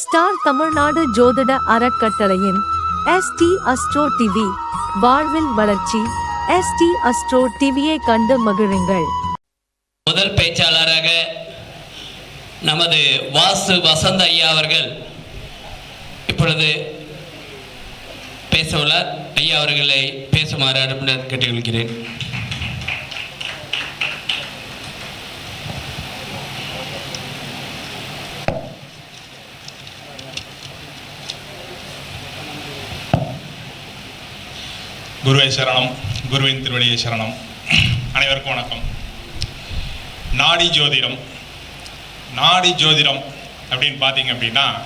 Star Tamil Nadu ஜோதிட அறக்கட்டளையின் ST astro TV வாழ்வில் வளர்ச்சி எஸ்டி அஸ்ட்ரோ டிவியை கண்டு மகிழுங்கள். முதல் பேச்சாளராக நமது வாசு வசந்த ஐயா அவர்கள் இப்பொழுது பேச உள்ளார். ஐயா அவர்களை பேசுமாறு அனுப்பினர் கேட்டுக்கொள்கிறேன். குருவே சரணம் குருவின் திருவடியை சரணம். அனைவருக்கும் வணக்கம். நாடி ஜோதிடம் நாடி ஜோதிடம் அப்படின்னு பார்த்தீங்க அப்படின்னா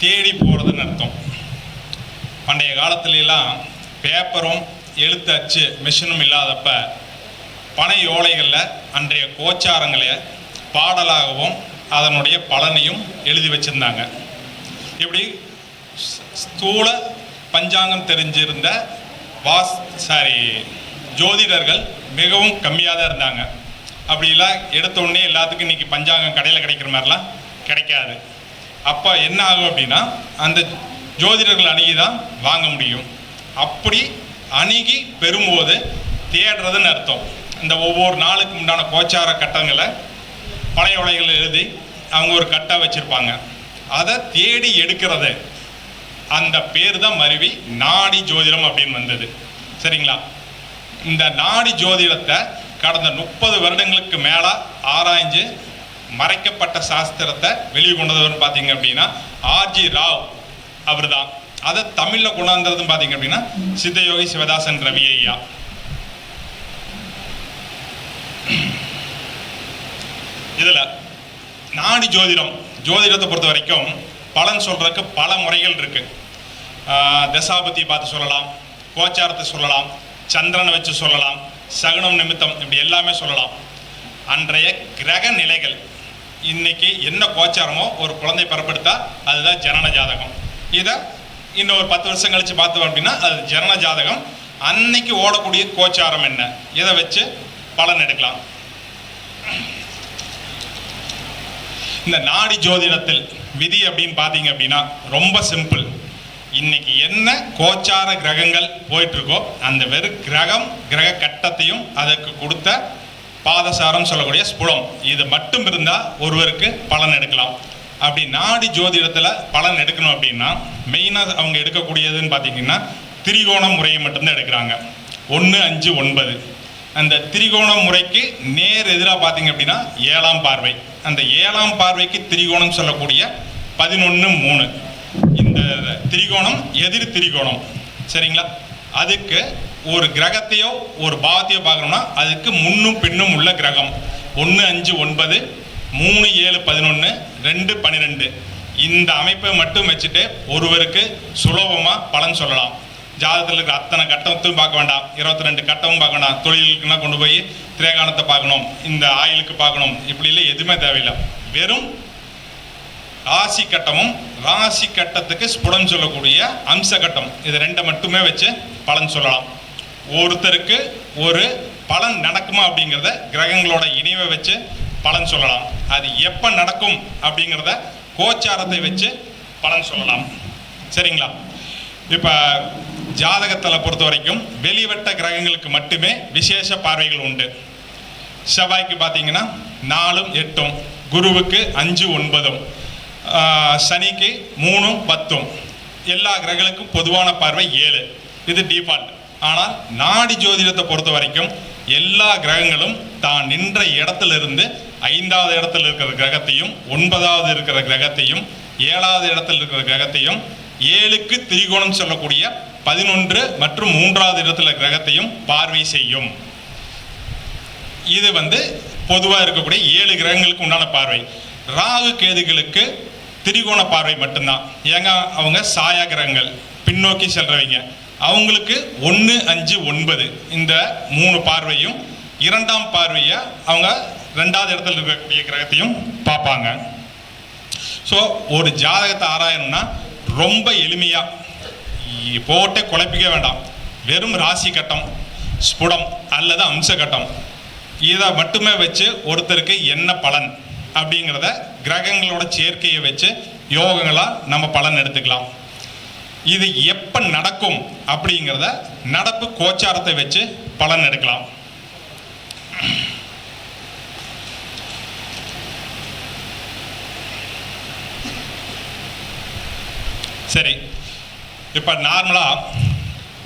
தேடி போகிறதுன்னு அர்த்தம். பண்டைய காலத்துலலாம் பேப்பரும் எழுத்து அச்சு மிஷினும் இல்லாதப்ப பனை ஓலைகளில் அன்றைய கோச்சாரங்களை பாடலாகவும் அதனுடைய பலனையும் எழுதி வச்சுருந்தாங்க. இப்படி ஸ்- ஸ்தூல பஞ்சாங்கம் தெரிஞ்சிருந்த வாஸ் சாரி ஜோதிடர்கள் மிகவும் கம்மியாக தான் இருந்தாங்க. அப்படிலாம் எடுத்த உடனே எல்லாத்துக்கும் இன்னைக்கு பஞ்சாங்கம் கடையில் கிடைக்கிற மாதிரிலாம் கிடைக்காது. அப்போ என்ன ஆகும் அப்படின்னா அந்த ஜோதிடர்கள் அணுகி தான் வாங்க முடியும். அப்படி அணுகி பெறும்போது தேடுறதுன்னு அர்த்தம். இந்த ஒவ்வொரு நாளுக்கு உண்டான கோச்சார கட்டங்களை பழைய உலைகள் எழுதி அவங்க ஒரு கட்டாக வச்சுருப்பாங்க. அதை தேடி எடுக்கிறது. அந்த பேர் தான் மருவி நாடி ஜோதிடம் அப்படின்னு வந்தது. சரிங்களா? இந்த நாடி ஜோதிடத்தை கடந்த முப்பது வருடங்களுக்கு மேலே ஆராய்ஞ்சு மறைக்கப்பட்ட சாஸ்திரத்தை வெளியே கொண்டதுன்னு பார்த்தீங்க அப்படின்னா ஆர்ஜி ராவ் அவர் தான் அதை தமிழில் கொண்டாந்துறதுன்னு பார்த்தீங்க அப்படின்னா சித்தயோகி சிவதாசன் ரவி ஐயா. இதில் நாடி ஜோதிடம் ஜோதிடத்தை பொறுத்த வரைக்கும் பலன் சொல்கிறதுக்கு பல முறைகள் இருக்குது தசாபதி பார்த்து சொல்லலாம் கோச்சாரத்தை சொல்லலாம் சந்திரனை வச்சு சொல்லலாம் சகுனம் நிமித்தம் இப்படி எல்லாமே சொல்லலாம். அன்றைய கிரக நிலைகள் இன்னைக்கு என்ன கோச்சாரமோ ஒரு குழந்தை பிறப்படுத்தா அதுதான் ஜனன ஜாதகம். இதை இன்னும் ஒரு பத்து வருஷம் கழிச்சு பார்த்தோம் அப்படின்னா அது ஜனன ஜாதகம். அன்னைக்கு ஓடக்கூடிய கோச்சாரம் என்ன? இதை வச்சு பலன் எடுக்கலாம். இந்த நாடி ஜோதிடத்தில் விதி அப்படின்னு பார்த்தீங்க அப்படின்னா ரொம்ப சிம்பிள் இன்னைக்கு என்ன கோச்சார கிரகங்கள் போயிட்டுருக்கோ அந்த வெறும் கிரகம் கிரக கட்டத்தையும் அதற்கு கொடுத்த பாதசாரம் சொல்லக்கூடிய ஸ்புடம் இது மட்டும் இருந்தால் ஒருவருக்கு பலன் எடுக்கலாம். அப்படி நாடி ஜோதிடத்தில் பலன் எடுக்கணும் அப்படின்னா மெயினாக அவங்க எடுக்கக்கூடியதுன்னு பார்த்தீங்கன்னா திரிகோண முறையை மட்டும்தான் எடுக்கிறாங்க. ஒன்று அஞ்சு ஒன்பது. அந்த திரிகோண முறைக்கு நேர் எதிராக பார்த்தீங்க அப்படின்னா ஏழாம் பார்வை. அந்த ஏழாம் பார்வைக்கு திரிகோணம் சொல்லக்கூடிய பதினொன்று மூணு. இந்த திரிகோணம் எதிர் திரிகோணம். சரிங்களா? அதுக்கு ஒரு கிரகத்தையோ ஒரு பாவத்தையோ பார்க்கணும்னா அதுக்கு முன்னும் பின்னும் உள்ள கிரகம். ஒன்று அஞ்சு ஒன்பது மூணு ஏழு பதினொன்று ரெண்டு பன்னிரெண்டு இந்த அமைப்பை மட்டும் வச்சுட்டு ஒருவருக்கு சுலபமாக பலன் சொல்லலாம். ஜாதகத்தில் இருக்கிற அத்தனை கட்டத்தையும் பார்க்க வேண்டாம். இருபத்தி ரெண்டு கட்டமும் பார்க்க வேண்டாம். தொழிலுக்குன்னா கொண்டு போய் திரேகானத்தை பார்க்கணும். இந்த ஆயிலுக்கு பார்க்கணும். இப்படி இல்லை எதுவுமே தேவையில்லை. வெறும் ராசி கட்டமும் ராசி கட்டத்துக்கு ஸ்புடம் சொல்லக்கூடிய அம்ச கட்டம். இது ரெண்டை மட்டுமே வச்சு பலன் சொல்லலாம். ஒருத்தருக்கு ஒரு பலன் நடக்குமா அப்படிங்கிறத கிரகங்களோட இணைவை வச்சு பலன் சொல்லலாம். அது எப்போ நடக்கும் அப்படிங்கிறத கோச்சாரத்தை வச்சு பலன் சொல்லலாம். சரிங்களா? இப்போ ஜாதகத்தில் பொறுத்த வரைக்கும் வெளிவட்ட கிரகங்களுக்கு மட்டுமே விசேஷ பார்வைகள் உண்டு. செவ்வாய்க்கு பார்த்தீங்கன்னா நாலும் எட்டும் குருவுக்கு அஞ்சு ஒன்பதும் சனிக்கு மூணும் பத்தும். எல்லா கிரகங்களுக்கும் பொதுவான பார்வை ஏழு. இது டிஃபால்ட் ஆனால் நாடி ஜோதிடத்தை பொறுத்த வரைக்கும் எல்லா கிரகங்களும் தான் நின்ற இடத்திலிருந்து ஐந்தாவது இடத்துல இருக்கிற கிரகத்தையும் ஒன்பதாவது இருக்கிற கிரகத்தையும் ஏழாவது இடத்துல இருக்கிற கிரகத்தையும் ஏழுக்கு திரிகோணம் சொல்லக்கூடிய பதினொன்று மற்றும் மூன்றாவது இடத்துல கிரகத்தையும் பார்வை செய்யும். இது வந்து பொதுவாக இருக்கக்கூடிய ஏழு கிரகங்களுக்கு உண்டான பார்வை. ராகு கேதுகளுக்கு திரிகோண பார்வை மட்டும்தான். ஏங்க அவங்க சாயா கிரகங்கள் பின்னோக்கி செல்றவங்க. அவங்களுக்கு ஒன்று அஞ்சு ஒன்பது இந்த மூணு பார்வையும் இரண்டாம் பார்வையை அவங்க ரெண்டாவது இடத்துல இருக்கக்கூடிய கிரகத்தையும் பார்ப்பாங்க. ஸோ ஒரு ஜாதகத்தை ஆராயணும்னா ரொம்ப எளிமையாக போட்டே குழப்பிக்க வேண்டாம். வெறும் ராசி கட்டம் ஸ்புடம் அல்லது அம்ச கட்டம். இதை மட்டுமே வச்சு ஒருத்தருக்கு என்ன பலன் அப்படிங்கிறத கிரகங்களோட சேர்க்கையை வச்சு யோகங்களாக நம்ம பலன் எடுத்துக்கலாம். இது எப்போ நடக்கும் அப்படிங்கிறத நடப்பு கோச்சாரத்தை வச்சு பலன் எடுக்கலாம். சரி. இப்போ நார்மலாக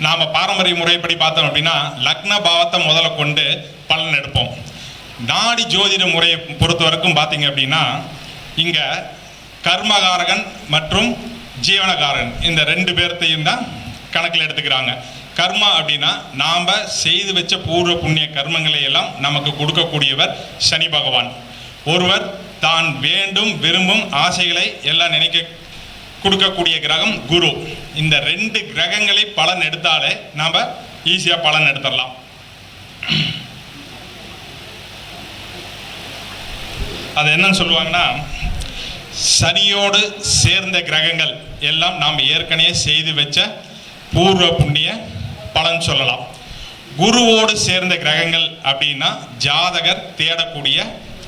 நாம் பாரம்பரிய முறைப்படி பார்த்தோம் அப்படின்னா லக்ன பாவத்தை முதல்ல கொண்டு பலன் எடுப்போம். நாடி ஜோதிட முறையை பொறுத்த வரைக்கும் பார்த்தீங்க அப்படின்னா இங்கே கர்மகாரகன் மற்றும் ஜீவனகாரன் இந்த ரெண்டு பேர்த்தையும் தான் கணக்கில் எடுத்துக்கிறாங்க. கர்மா அப்படின்னா நாம் செய்து வச்ச பூர்வ புண்ணிய கர்மங்களை எல்லாம் நமக்கு கொடுக்கக்கூடியவர் சனி பகவான். ஒருவர் தான் வேண்டும் விரும்பும் ஆசைகளை எல்லாம் நினைக்க கொடுக்கக்கூடிய கிரகம் குரு. இந்த ரெண்டு கிரகங்களை பலன் எடுத்தாலே நாம் ஈஸியாக பலன் எடுத்துடலாம். அது என்னன்னு சொல்லுவாங்கன்னா சனியோடு சேர்ந்த கிரகங்கள் எல்லாம் நாம் ஏற்கனவே செய்து வச்ச பூர்வ புண்ணிய பலன் சொல்லலாம். குருவோடு சேர்ந்த கிரகங்கள் அப்படின்னா ஜாதகர் தேடக்கூடிய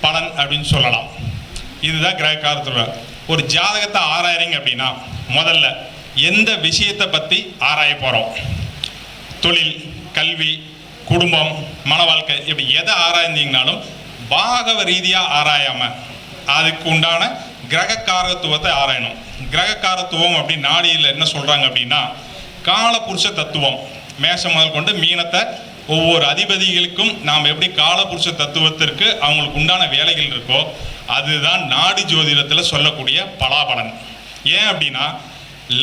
பலன் அப்படின்னு சொல்லலாம். இதுதான் கிரக காலத்துல ஒரு ஜாதகத்தை ஆராயிறீங்க அப்படின்னா முதல்ல எந்த விஷயத்தை பற்றி ஆராய போகிறோம் தொழில் கல்வி குடும்பம் மன வாழ்க்கை இப்படி எதை ஆராய்ந்தீங்கனாலும் பாகவ ரீதியாக ஆராயாமல் அதுக்கு உண்டான கிரகக்காரத்துவத்தை ஆராயணும். கிரகக்காரத்துவம் அப்படி நாடியில் என்ன சொல்கிறாங்க அப்படின்னா காலபுருஷ தத்துவம் மேஷம் முதல் கொண்டு மீனத்தை ஒவ்வொரு அதிபதிகளுக்கும் நாம் எப்படி காலபுருஷ தத்துவத்திற்கு அவங்களுக்கு உண்டான வேலைகள் இருக்கோ அதுதான் நாடி ஜோதிடத்தில் சொல்லக்கூடிய பலாபலன். ஏன் அப்படின்னா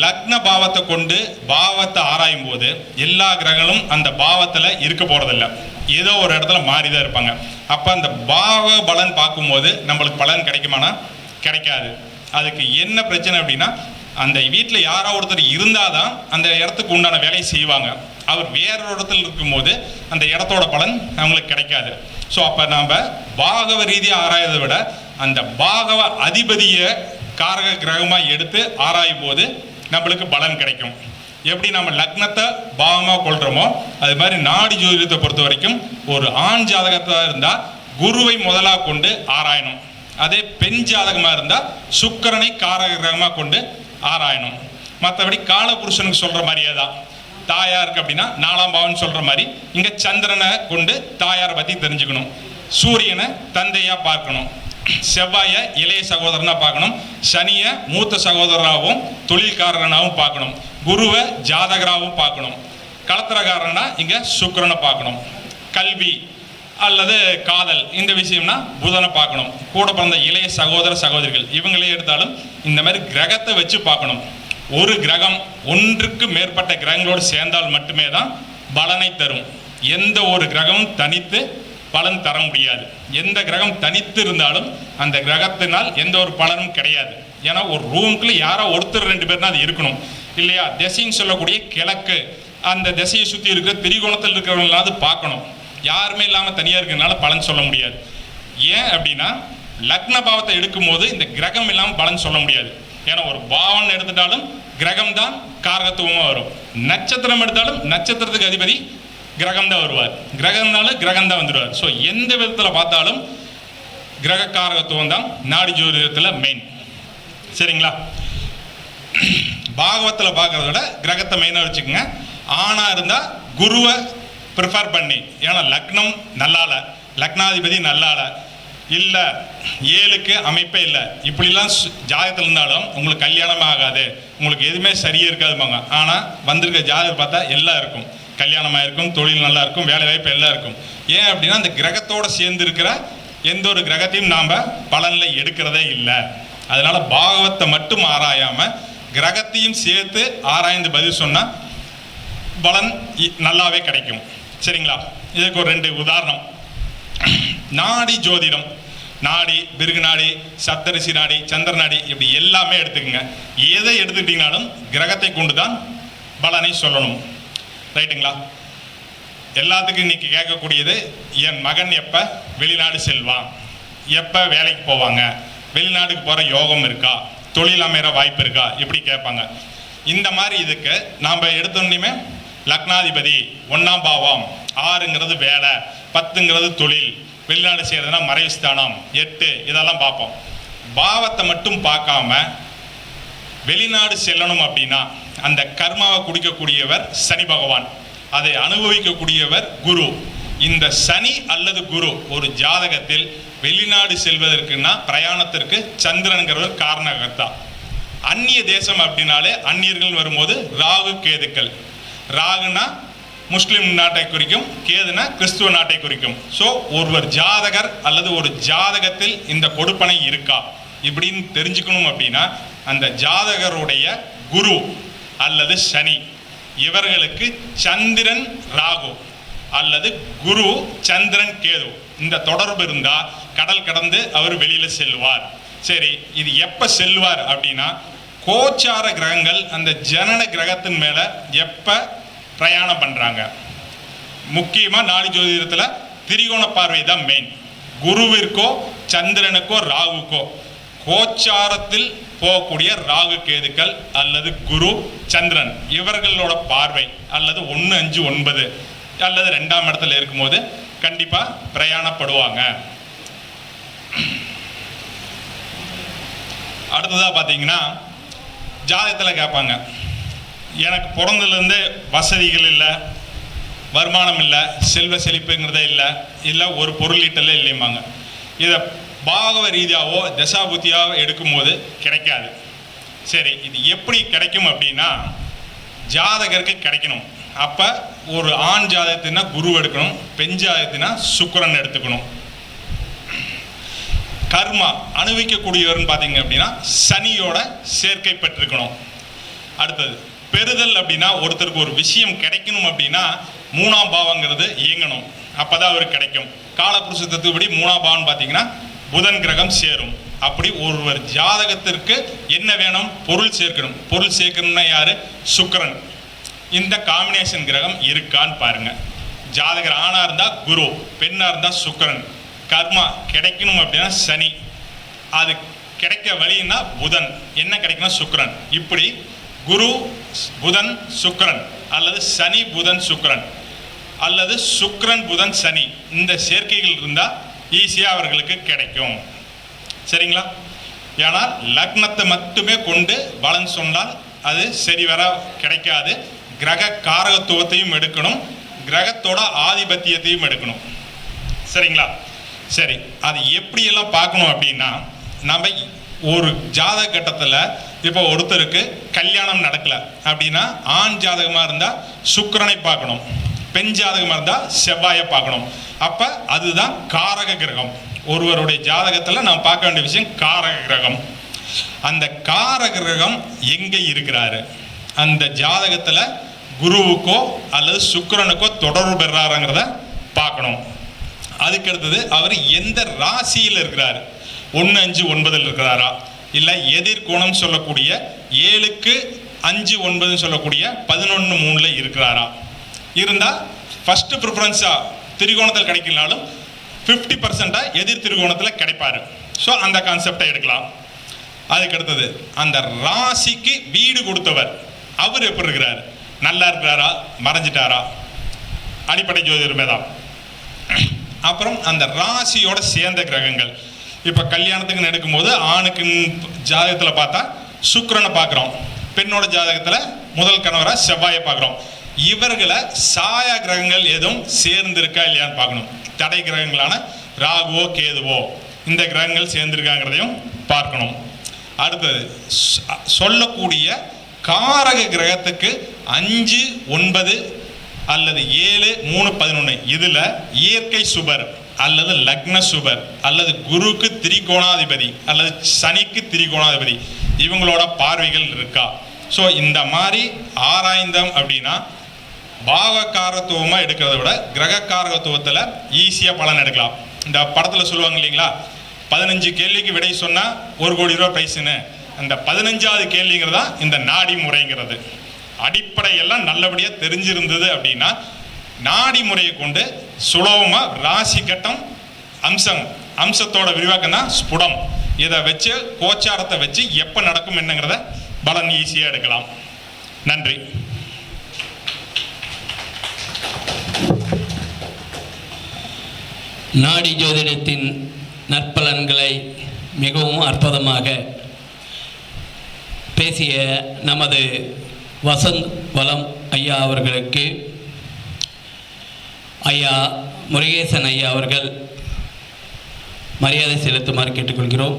லக்ன பாவத்தை கொண்டு பாவத்தை ஆராயும் போது எல்லா கிரகங்களும் அந்த பாவத்தில் இருக்க போகிறதில்ல ஏதோ ஒரு இடத்துல மாறி தான் இருப்பாங்க. அப்போ அந்த பாவ பலன் பார்க்கும்போது நம்மளுக்கு பலன் கிடைக்குமானா? கிடைக்காது. அதுக்கு என்ன பிரச்சனை அப்படின்னா அந்த வீட்டில் யாரோ ஒருத்தர் இருந்தால் தான் அந்த இடத்துக்கு உண்டான வேலையை செய்வாங்க. அவர் வேறொரு இடத்துல இருக்கும்போது அந்த இடத்தோட பலன் அவங்களுக்கு கிடைக்காது. ஸோ அப்போ நாம் பாகவ ரீதியாக ஆராயதை விட அந்த பாகவ அதிபதியை காரக கிரகமாக எடுத்து ஆராயும் போது நம்மளுக்கு பலன் கிடைக்கும். எப்படி நம்ம லக்னத்தை பாவமாக கொள்கிறோமோ அது மாதிரி நாடி ஜோதிடத்தை பொறுத்த வரைக்கும் ஒரு ஆண் ஜாதகத்தாக இருந்தால் குருவை முதலாக கொண்டு ஆராயணும். அதே பெண் ஜாதகமாக இருந்தால் சுக்கரனை காரக கிரகமாக கொண்டு ஆராயணும். மற்றபடி காலபுருஷனுக்கு சொல்கிற மாதிரியே தான். தாயாருக்கு அப்படின்னா நாலாம் பாவம்னு சொல்கிற மாதிரி இங்கே சந்திரனை கொண்டு தாயாரை பற்றி தெரிஞ்சுக்கணும். சூரியனை தந்தையாக பார்க்கணும். செவ்வாயை இளைய சகோதரனா பார்க்கணும். சனியை மூத்த சகோதரனாகவும் தொழில்காரனாகவும் பார்க்கணும். குருவை ஜாதகராகவும் பார்க்கணும். களத்திரக்காரனா இங்க சுக்கிரனை பார்க்கணும். கல்வி அல்லது காதல் இந்த விஷயம்னா புதனை பார்க்கணும். கூட பிறந்த இளைய சகோதர சகோதரிகள் இவங்களே எடுத்தாலும் இந்த மாதிரி கிரகத்தை வச்சு பார்க்கணும். ஒரு கிரகம் ஒன்றுக்கு மேற்பட்ட கிரகங்களோடு சேர்ந்தால் மட்டுமே தான் பலனை தரும். எந்த ஒரு கிரகமும் தனித்து பலன் தர முடியாது. எந்த கிரகம் தனித்து இருந்தாலும் அந்த கிரகத்தினால் எந்த ஒரு பலனும் கிடையாது. ஏன்னா ஒரு ரூமுக்குள்ள யாரோ ஒருத்தர் ரெண்டு பேர் தான் அது இருக்கணும். இல்லையா? திசைன்னு சொல்லக்கூடிய கிழக்கு. அந்த திசையை சுற்றி இருக்கிற திரிகோணத்தில் இருக்கிறவங்களாவது பார்க்கணும். யாருமே இல்லாமல் தனியாக இருக்கிறதுனால பலன் சொல்ல முடியாது. ஏன் அப்படின்னா லக்ன பாவத்தை எடுக்கும்போது இந்த கிரகம் இல்லாமல் பலன் சொல்ல முடியாது. ஏன்னா ஒரு பாவன் எடுத்துட்டாலும் கிரகம் தான் காரகத்துவமாக வரும். நட்சத்திரம் எடுத்தாலும் நட்சத்திரத்துக்கு அதிபதி கிரகம் தான் வருவார். கிரகம்னாலும் கிரகம் தான் வந்துடுவார். ஸோ எந்த விதத்தில் பார்த்தாலும் கிரக காரகத்துவம் தான் நாடி ஜோதிடத்தில் மெயின் சரிங்களா? பாகவத்தில் பார்க்குறத விட கிரகத்தை மெயினாக வச்சுக்கோங்க. ஆணாக இருந்தால் குருவை ப்ரிஃபர் பண்ணி. ஏன்னா லக்னம் நல்லால. லக்னாதிபதி நல்லால. இல்லை ஏழுக்கு அமைப்பே இல்லை. இப்படிலாம் சு- ஜாதகத்தில் இருந்தாலும் உங்களுக்கு கல்யாணம் ஆகாது. உங்களுக்கு எதுவுமே சரியே இருக்காதுமாங்க ஆனால் வந்திருக்க ஜாதகம் பார்த்தா எல்லாம் இருக்கும். கல்யாணமாக இருக்கும் தொழில் நல்லா இருக்கும் வேலை வாய்ப்பு எல்லாம் இருக்கும். ஏன் அப்படின்னா அந்த கிரகத்தோடு சேர்ந்து இருக்கிற எந்த ஒரு கிரகத்தையும் நாம் பலனில் எடுக்கிறதே இல்லை. அதனால் பாகவத்தை மட்டும் ஆராயாமல் கிரகத்தையும் சேர்த்து ஆராய்ந்து பதில் சொன்னால் பலன் நல்லாவே கிடைக்கும். சரிங்களா? இதுக்கு ஒரு ரெண்டு உதாரணம். நாடி ஜோதிடம் நாடி பிருகு நாடி சப்தரிசி நாடி சந்திர நாடி இப்படி எல்லாமே எடுத்துக்கங்க. எதை எடுத்துக்கிட்டீங்கனாலும் கிரகத்தை கொண்டு தான் பலனை சொல்லணும். ரைட்டுங்களா? எல்லாத்துக்கும் இன்னைக்கு கேட்கக்கூடியது என் மகன் எப்போ வெளிநாடு செல்வான்? எப்போ வேலைக்கு போவாங்க? வெளிநாட்டுக்கு போகிற யோகம் இருக்கா? தொழில் அமைகிற வாய்ப்பு இருக்கா? இப்படி கேட்பாங்க. இந்த மாதிரி இதுக்கு நாம் எடுத்தோன்னையுமே லக்னாதிபதி ஒன்றாம் பாவம் ஆறுங்கிறது வேலை பத்துங்கிறது தொழில் வெளிநாடு செய்கிறதுனா மறைவுஸ்தானம் எட்டு இதெல்லாம் பார்ப்போம். பாவத்தை மட்டும் பார்க்காம வெளிநாடு செல்லணும் அப்படின்னா அந்த கர்மாவை குடிக்கக்கூடியவர் சனி பகவான் அதை அனுபவிக்கக்கூடியவர் குரு. இந்த சனி அல்லது குரு ஒரு ஜாதகத்தில் வெளிநாடு செல்வதற்குன்னா பிரயாணத்திற்கு சந்திரன்கிறவர் காரணகர்த்தா. அந்நிய தேசம் அப்படின்னாலே அந்நியர்கள் வரும்போது ராகு கேதுக்கள். ராகுனா முஸ்லிம் நாட்டை குறிக்கும் கேதுனா கிறிஸ்துவ நாட்டை குறிக்கும். ஸோ ஒருவர் ஜாதகர் அல்லது ஒரு ஜாதகத்தில் இந்த கொடுப்பனை இருக்கா? இப்படின்னு தெரிஞ்சுக்கணும் அப்படின்னா அந்த ஜாதகருடைய குரு அல்லது சனி இவர்களுக்கு சந்திரன் ராகு அல்லது குரு சந்திரன் கேது. இந்த தொடர்பு இருந்தால் கடல் கடந்து அவர் வெளியில் செல்வார் சரி இது எப்போ செல்வார் அப்படின்னா கோச்சார கிரகங்கள் அந்த ஜனன கிரகத்தின் மேலே எப்போ பிரயாணம் பண்ணுறாங்க முக்கியமாக நாலு ஜோதிடத்தில் திரிகோண பார்வை தான் மெயின் குருவிற்கோ சந்திரனுக்கோ ராகுக்கோ. கோச்சாரத்தில் போகக்கூடிய ராகு கேதுக்கள் அல்லது குரு சந்திரன் இவர்களோட பார்வை அல்லது ஒன்று அஞ்சு ஒன்பது அல்லது ரெண்டாம் இடத்துல இருக்கும்போது கண்டிப்பாக பிரயாணப்படுவாங்க. அடுத்ததாக பார்த்தீங்கன்னா ஜாதகத்தில் கேட்பாங்க எனக்கு பிறந்ததுலேருந்து வசதிகள் இல்லை வருமானம் இல்லை செல்வ செழிப்புங்கிறதே இல்லை இல்லை ஒரு பொருளீட்டலே இல்லைம்பாங்க. இதை பாகவ ரீதியாவோ தசாபுத்தியாவோ எடுக்கும்போது கிடைக்காது. சரி இது எப்படி கிடைக்கும் அப்படின்னா ஜாதகருக்கு கிடைக்கணும். அப்போ ஒரு ஆண் ஜாதகத்தினா குரு எடுக்கணும் பெண் ஜாதகத்தினா சுக்கரன் எடுத்துக்கணும். கர்மா அனுபவிக்கக்கூடியவர்னு பார்த்தீங்க அப்படின்னா சனியோட சேர்க்கை பெற்றிருக்கணும். அடுத்தது பெறுதல் அப்படின்னா ஒருத்தருக்கு ஒரு விஷயம் கிடைக்கணும் அப்படின்னா மூணாம் பாவங்கிறது இயங்கணும். அப்பதான் அவருக்கு கிடைக்கும். காலபுருஷ தத்துவப்படி மூணாம் பாவம்னு பார்த்தீங்கன்னா புதன் கிரகம் சேரும். அப்படி ஒருவர் ஜாதகத்திற்கு என்ன வேணும்? பொருள் சேர்க்கணும். பொருள் சேர்க்கணும்னா யார்? சுக்கரன். இந்த காம்பினேஷன் கிரகம் இருக்கான்னு பாருங்கள் ஜாதகர் ஆணாக இருந்தால் குரு பெண்ணாக இருந்தால் சுக்கரன். கர்மா கிடைக்கணும் அப்படின்னா சனி. அது கிடைக்க வழின்னா புதன். என்ன கிடைக்குன்னா சுக்ரன் இப்படி குரு புதன் சுக்ரன் அல்லது சனி புதன் சுக்ரன் அல்லது சுக்ரன் புதன் சனி இந்த சேர்க்கைகள் இருந்தால் ஈஸியாக அவர்களுக்கு கிடைக்கும். சரிங்களா? ஏன்னால் லக்னத்தை மட்டுமே கொண்டு பலன் சொன்னால் அது சரி வர கிடைக்காது. கிரக காரகத்துவத்தையும் எடுக்கணும். கிரகத்தோட ஆதிபத்தியத்தையும் எடுக்கணும். சரிங்களா? சரி அது எப்படியெல்லாம் பார்க்கணும் அப்படின்னா நம்ம ஒரு ஜாதக கட்டத்தில் இப்போ ஒருத்தருக்கு கல்யாணம் நடக்கல அப்படின்னா ஆண் ஜாதகமாக இருந்தால் சுக்கரனை பார்க்கணும் பெண் ஜாதகமாக இருந்தால் செவ்வாயை பார்க்கணும். அப்போ அதுதான் காரக கிரகம். ஒருவருடைய ஜாதகத்தில் நாம் பார்க்க வேண்டிய விஷயம் காரக கிரகம். அந்த காரக கிரகம் எங்கே இருக்கிறாரு? அந்த ஜாதகத்தில் குருவுக்கோ அல்லது சுக்கரனுக்கோ தொடர்பு பெறாருங்கிறத பார்க்கணும். அதுக்கு அடுத்தது அவர் எந்த ராசியில் இருக்கிறார்? ஒன்று அஞ்சு ஒன்பதில் இருக்கிறாரா? இல்லை எதிர்கோணம் சொல்லக்கூடிய ஏழுக்கு அஞ்சு ஒன்பதுன்னு சொல்லக்கூடிய பதினொன்று மூணில் இருக்கிறாரா? இருந்தால் ஃபஸ்ட்டு ப்ரிஃபரன்ஸாக திரிகோணத்தில் கிடைக்கலனாலும் ஃபிஃப்டி பர்சண்ட்டாக எதிர் திரிகோணத்தில் கிடைப்பார். ஸோ அந்த கான்செப்டை எடுக்கலாம். அதுக்கு அடுத்தது அந்த ராசிக்கு வீடு கொடுத்தவர் அவர் எப்படி இருக்கிறார்? நல்லா இருக்கிறாரா? மறைஞ்சிட்டாரா? அடிப்படை ஜோதிடமே தான். அப்புறம் அந்த ராசியோட சேர்ந்த கிரகங்கள். இப்போ கல்யாணத்துக்கு எடுக்கும்போது ஆணுக்கு ஜாதகத்தில் பார்த்தா சுக்கரனை பார்க்குறோம். பெண்ணோட ஜாதகத்தில் முதல் கணவராக செவ்வாயை பார்க்குறோம். இவர்களை சாயா கிரகங்கள் எதுவும் சேர்ந்திருக்கா இல்லையான்னு பார்க்கணும். தடை கிரகங்களான ராகுவோ கேதுவோ இந்த கிரகங்கள் சேர்ந்திருக்காங்கிறதையும் பார்க்கணும். அடுத்தது சொல்லக்கூடிய காரக கிரகத்துக்கு அஞ்சு ஒன்பது அல்லது ஏழு மூணு பதினொன்று இதில் இயற்கை சுபர் அல்லது லக்ன சுபர் அல்லது குருக்கு திரிகோணாதிபதி அல்லது சனிக்கு திரிகோணாதிபதி. இவங்களோட பார்வைகள் இருக்கா? ஸோ இந்த மாதிரி ஆராய்ந்தோம் அப்படின்னா பாவகாரத்துவமாக எடுக்கிறத விட கிரகக்காரகத்துவத்தில் ஈஸியாக பலன் எடுக்கலாம். இந்த படத்தில் சொல்லுவாங்க இல்லைங்களா? பதினஞ்சு கேள்விக்கு விடை சொன்னால் ஒரு கோடி ரூபா பைசுன்னு அந்த பதினஞ்சாவது கேள்விங்கிறதா இந்த நாடி முறைங்கிறது. அடிப்படையெல்லாம் நல்லபடியாக தெரிஞ்சிருந்தது அப்படின்னா நாடி முறையை கொண்டு சுலபமாக ராசி கட்டம் அம்சம் அம்சத்தோட விரிவாக்கம் தான் ஸ்புடம். இதை வச்சு கோச்சாரத்தை வச்சு எப்போ நடக்கும் என்னங்கிறத பலன் ஈஸியாக எடுக்கலாம். நன்றி. நாடி ஜோதிடத்தின் நற்பலன்களை மிகவும் அற்புதமாக பேசிய நமது வசந்த் வளம் ஐயா அவர்களுக்கு ஐயா முருகேசன் ஐயா அவர்கள் மரியாதை செலுத்துமாறு கேட்டுக்கொள்கிறோம்.